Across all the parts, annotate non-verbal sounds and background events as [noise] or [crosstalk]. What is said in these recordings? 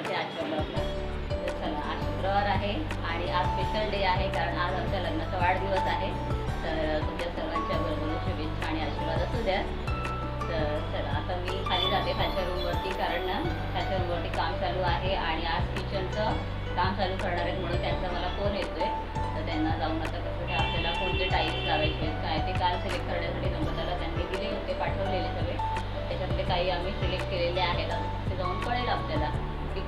सुरुवात आजच्या तर चला आज शुक्रवार आहे आणि आज स्पेशल डे आहे कारण आज आमच्या लग्नाचा वाढदिवस आहे. तर तुमच्या सर्वांच्या बरोबर शुभेच्छा आणि आशीर्वाद असू द्या. तर चला आता मी खाली जाते खालच्या रूमवरती कारण ना खालच्या रूमवरती काम चालू आहे आणि आज किचनचं काम चालू करणार आहेत म्हणून त्यांचा मला फोन येतोय.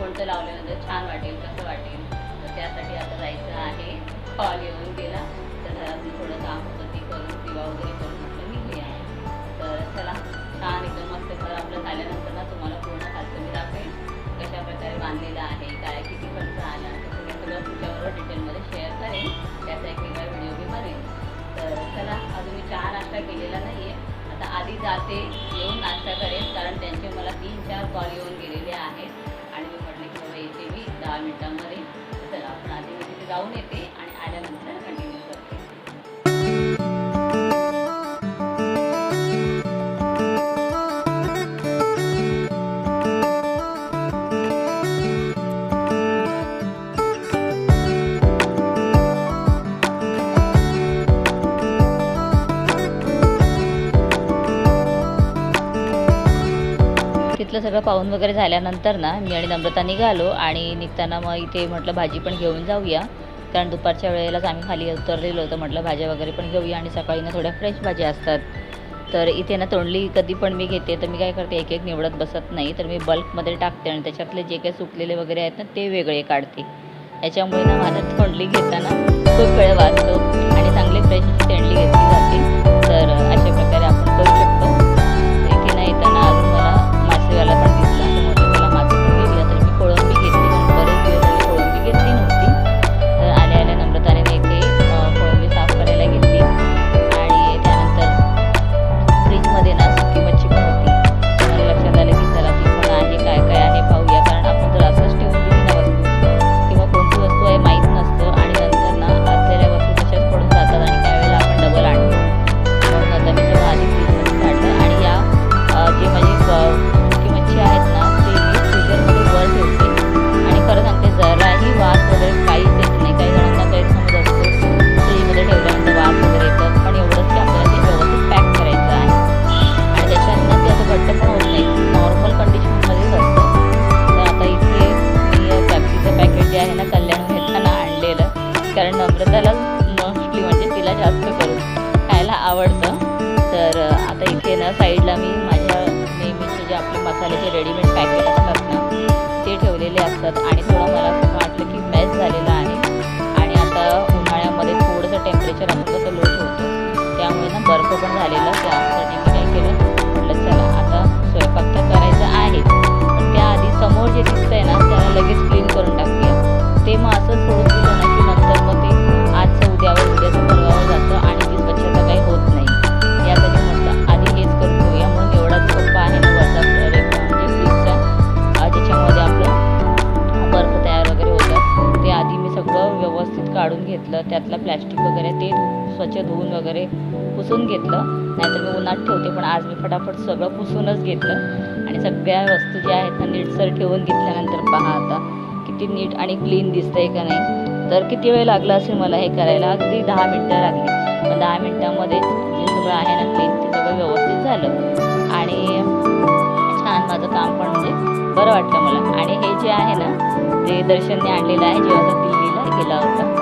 कोणतं लावल्यानंतर छान वाटेल कसं वाटेल? तर त्यासाठी आता जायचं आहे. कॉल येऊन गेला. तर घरात थोडं काम होतं ते करून दिवा वगैरे करून. दहा मिनिटांमध्ये चला आपण आधी तिथे जाऊन येते आणि आल्यानंतर तिथलं सगळं पाहून वगैरे झाल्यानंतर ना मी आणि नम्रता निघालो आणि निघताना मग इथे म्हटलं भाजी पण घेऊन जाऊया. कारण दुपारच्या वेळेलाच आम्ही खाली उतरलेलो होतं म्हटलं भाज्या वगैरे पण घेऊया आणि सकाळी ना थोड्या फ्रेश भाज्या असतात. तर इथे ना तोंडली कधी पण मी घेते तर मी काय करते एक एक निवडत बसत नाही तर मी बल्कमध्ये टाकते आणि त्याच्यातले जे काही सुकलेले वगैरे आहेत ना ते वेगळे काढते. याच्यामुळे ना माझं तोंडली घेताना खूप वेळ वाचतो आणि चांगली फ्रेश तोंडली घेतली जाते. ठेवलेले आणि थोडं मला असं वाटलं की मॅच झालेलं आहे. आणि आता उन्हाळ्यामध्ये थोडंसं टेम्परेचर आपण कसं लो ठेवतो. त्यामुळे ना बर्फ पण झालेला त्यासाठी मी पण आज मी फटाफट सगळं पुसूनच घेतलं. आणि सगळ्या वस्तू ज्या आहेत ना नीटसर ठेवून घेतल्यानंतर पहा आता किती नीट आणि क्लीन दिसतंय का नाही. तर किती वेळ लागला असेल मला हे करायला? अगदी दहा मिनटं लागली. पण दहा मिनटामध्येच जे सगळं आहे ना क्लीन ते सगळं व्यवस्थित झालं. आणि छान माझं काम पण म्हणजे बरं वाटलं मला. आणि हे जे आहे ना ते दर्शनने आणलेलं आहे जेव्हा दिल्लीला गेला होता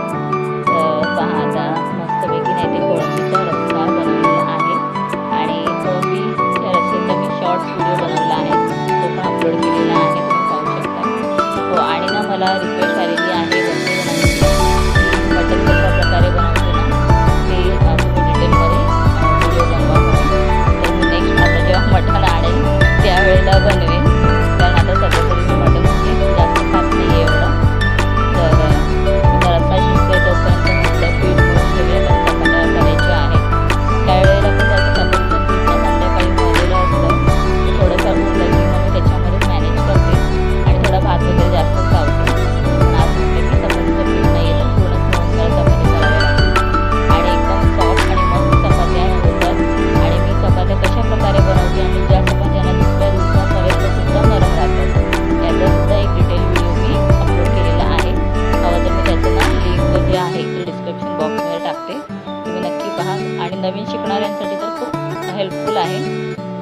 शिकणाऱ्यांसाठी तर खूप हेल्पफुल आहे.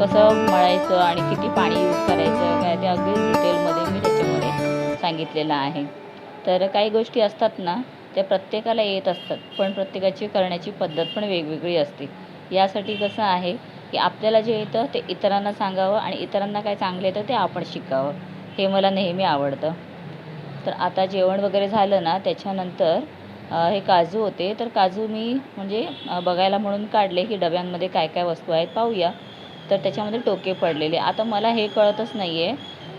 कसं मळायचं आणि किती पाणी यूज करायचं काय ते अगदी डिटेलमध्ये मी त्याच्यामध्ये सांगितलेलं आहे. तर काही गोष्टी असतात ना त्या प्रत्येकाला येत असतात पण प्रत्येकाची करण्याची पद्धत पण वेगवेगळी असते. यासाठी कसं आहे की आपल्याला जे येतं ते इतरांना सांगावं आणि इतरांना काय चांगलं येतं ते आपण शिकावं. हे मला नेहमी आवडतं. तर आता जेवण वगैरे झालं ना त्याच्यानंतर हे काजू होते. तर काजू मी म्हणजे बघायला म्हणून काढले की डब्यांमध्ये काय काय वस्तू आहेत पाहूया. तर त्याच्यामध्ये टोके पडलेले. आता मला हे कळतच नाही आहे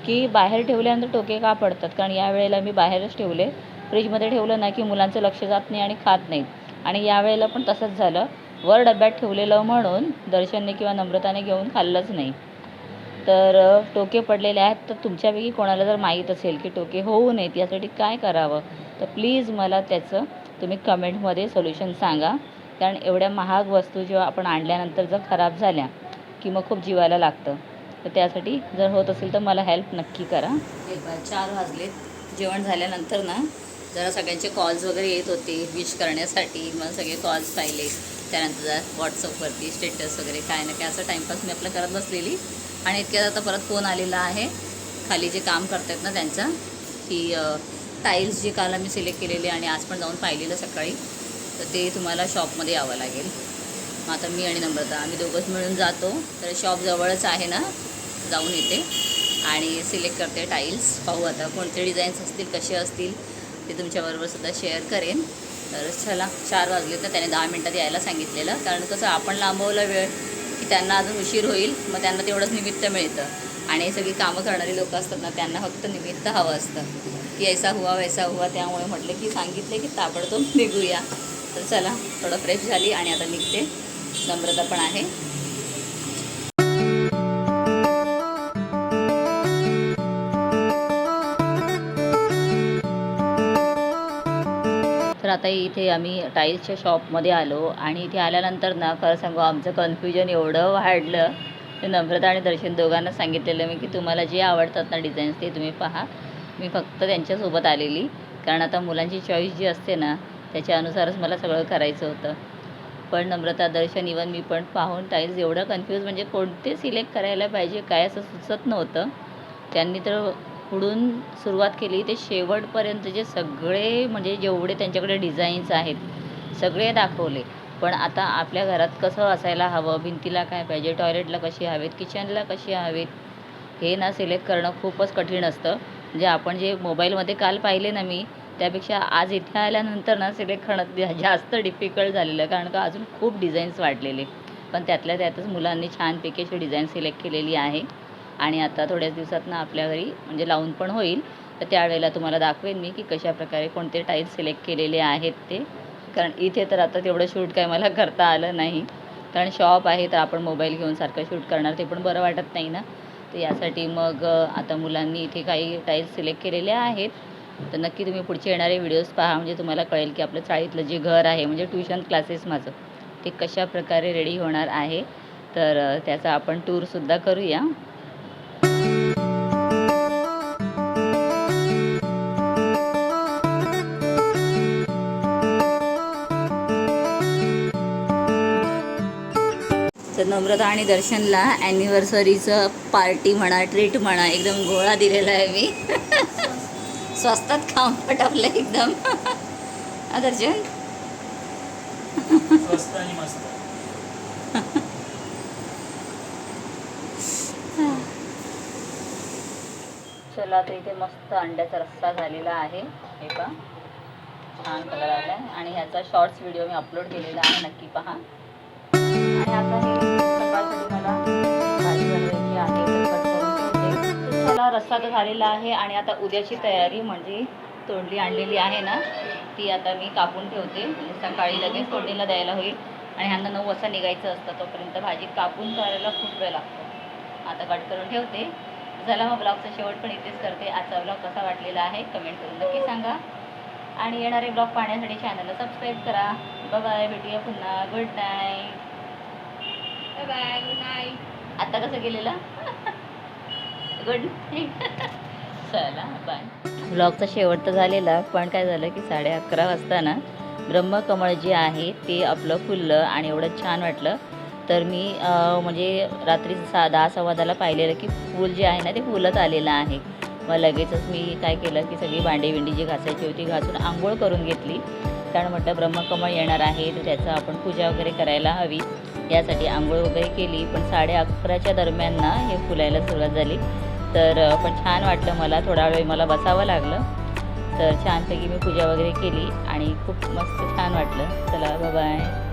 की बाहेर ठेवल्यानंतर टोके का पडतात? कारण या वेळेला मी बाहेरच ठेवले. फ्रीजमध्ये ठेवलं ना की मुलांचं लक्ष जात नाही आणि खात नाहीत आणि यावेळेला पण तसंच झालं. वर डब्यात ठेवलेलं म्हणून दर्शनने किंवा नम्रताने घेऊन खाल्लंच नाही. तर टोके पडलेले आहेत. तर तुमच्यापैकी कोणाला जर माहीत असेल की टोके होऊ नयेत यासाठी काय करावं? तर प्लीज मला त्याचं तुम्ही कमेंटमध्ये सोल्युशन सांगा. कारण एवढ्या महाग वस्तू जेव्हा आपण आणल्यानंतर जर खराब झाल्या की मग खूप जीवाला लागतं. तर त्यासाठी जर होत असेल तर मला हेल्प नक्की करा. चार वाजलेत. जेवण झाल्यानंतर ना जरा सगळ्यांचे कॉल्स वगैरे येत होते विश करण्यासाठी. मग सगळे कॉल्स पाहिले. त्यानंतर व्हॉट्सअपवरती स्टेटस वगैरे काय ना काय असं टाईमपास मी आपलं करत बसलेली. आणि इतक्यात आता परत फोन आलेला आहे. खाली जे काम करतात ना त्यांचा की टाईल्स जे काल आम्ही सिलेक्ट केलेले आणि आज पण जाऊन पाहिलेलं सकाळी तर ते तुम्हाला शॉपमध्ये यावं लागेल. मग आता मी आणि नम्रता आम्ही दोघंच मिळून जातो. तर शॉप जवळच आहे ना जाऊन येते. आणि सिलेक्ट करते टाईल्स पाहू आता कोणते डिझाईन्स असतील कसे असतील ते तुमच्याबरोबर सुद्धा शेअर करेन. तर चला चार वाजले तर त्याने दहा मिनटात यायला सांगितलेलं. कारण कसं आपण लांबवला वेळ की त्यांना अजून उशीर होईल मग त्यांना तेवढंच निमित्त मिळतं. आणि सगळी कामं करणारी लोक असतात ना त्यांना फक्त निमित्त हवं असतं. की ऐसा हुआ वैसा हुआ त्यामुळे म्हटलं की सांगितले की ताबडतोब निघूया. तर चला थोडं फ्रेश झाली आणि आता निघते. नम्रता पण आहे. आता इथे आम्ही टाईल्सच्या शॉपमध्ये आलो आणि इथे आल्यानंतर ना खरं सांगू आमचं कन्फ्युजन एवढं वाढलं. ते नम्रता आणि दर्शन दोघांना सांगितलेलं मी की तुम्हाला जे आवडतात ना डिझाईन्स ते तुम्ही पहा. मी फक्त त्यांच्यासोबत आलेली. कारण आता मुलांची चॉईस जी असते ना त्याच्यानुसारच मला सगळं करायचं होतं. पण नम्रता दर्शन इवन मी पण पाहून टाईल्स एवढं कन्फ्यूज म्हणजे कोणते सिलेक्ट करायला पाहिजे काय असं सुचत नव्हतं. त्यांनी तर पुढून सुरुवात केली ते शेवटपर्यंतचे सगळे म्हणजे जेवढे त्यांच्याकडे डिझाईन्स आहेत सगळे दाखवले. पण आता आपल्या घरात कसं असायला हवं? भिंतीला काय पाहिजे? टॉयलेटला कशी हवेत? किचनला कशी हवेत? हे ना सिलेक्ट करणं खूपच कठीण असतं. म्हणजे आपण जे मोबाईलमध्ये काल पाहिले ना मी त्यापेक्षा आज इथे आल्यानंतर ना सिलेक्ट करणं जास्त डिफिकल्ट झालेलं कारण का अजून खूप डिझाईन्स वाढलेले. पण त्यातल्या त्यातच मुलांनी छानपैकी अशी डिझाईन सिलेक्ट केलेली आहे. आणि आता थोड्याच दिवसात ना आपल्या घरी म्हणजे लावून पण होईल. तर त्यावेळेला तुम्हाला दाखवेन मी की कशाप्रकारे कोणते टाईल्स सिलेक्ट केलेले आहेत ते. कारण इथे तर आता तेवढं शूट काय मला करता आलं नाही. कारण शॉप आहे तर आपण मोबाईल घेऊन सारखं शूट करणार ते पण बरं वाटत नाही ना. तर यासाठी मग आता मुलांनी इथे काही टाईल्स सिलेक्ट केलेल्या आहेत. तर नक्की तुम्ही पुढचे येणारे व्हिडिओज पहा. म्हणजे तुम्हाला कळेल की आपलं चाळीतलं जे घर आहे म्हणजे ट्युशन क्लासेस माझं ते कशा प्रकारे रेडी होणार आहे. तर त्याचा आपण टूरसुद्धा करूया. नम्रता आणि दर्शनला ॲनिव्हर्सरीचं पार्टी म्हणा ट्रीट म्हणा एकदम गोळा दिलेला आहे मी. [laughs] स्वस्तात खाऊन पटापलं एकदम. [laughs] दर्शन चला तर इथे मस्त अंड्याचा रस्सा झालेला आहे. हे पहा. छान कलर आला आहे आणि ह्याचा शॉर्ट्स व्हिडिओ मी अपलोड केलेला आहे. नक्की पहा. आणि आता मला भाजी बनवायची आहे कट करून रस्सा तर झालेला आहे आणि आता उद्याची तयारी म्हणजे तोंडली आणलेली आहे ना ती आता मी कापून ठेवते. सकाळी लगेच तोडणीला द्यायला होईल. आणि ह्यांना नऊ वाजता निघायचं असतं तोपर्यंत भाजी कापून करायला खूप वेळ लागतो. आता कट करून ठेवते. झाला मग ब्लॉगचा शेवट पण इथेच करते. आजचा ब्लॉग कसा वाटलेला आहे कमेंट करून नक्की सांगा. आणि येणारे ब्लॉग पाहण्यासाठी चॅनलला सबस्क्राईब करा. बाय भेटूया पुन्हा. Good night bye good night आता कसं गेलेला गुड नाईट चला बाय ब्लॉगचा शेवट तर झालेला पण काय झालं की साडे अकरा वाजता ना ब्रह्मकमळ जे आहे ते आपलं फुललं आणि एवढं छान वाटलं. तर मी म्हणजे रात्री सा दहा सव्वादाला पाहिलेलं की फूल जे आहे ना ते फुलत आलेलं आहे. मग लगेचच मी काय केलं की सगळी भांडी बिंडी जी घासायची होती घासून आंघोळ करून घेतली. कारण म्हटलं ब्रह्मकमळ येणार आहे तर त्याचं आपण पूजा वगैरे करायला हवी. यासाठी आंघोळ वगैरे केली पण साडे अकराच्या दरम्यान ना हे फुलायला सुरुवात झाली. तर पण छान वाटलं मला थोडा वेळ मला बसावं लागलं. तर छानपैकी मी पूजा वगैरे केली आणि खूप मस्त छान वाटलं. चला बाय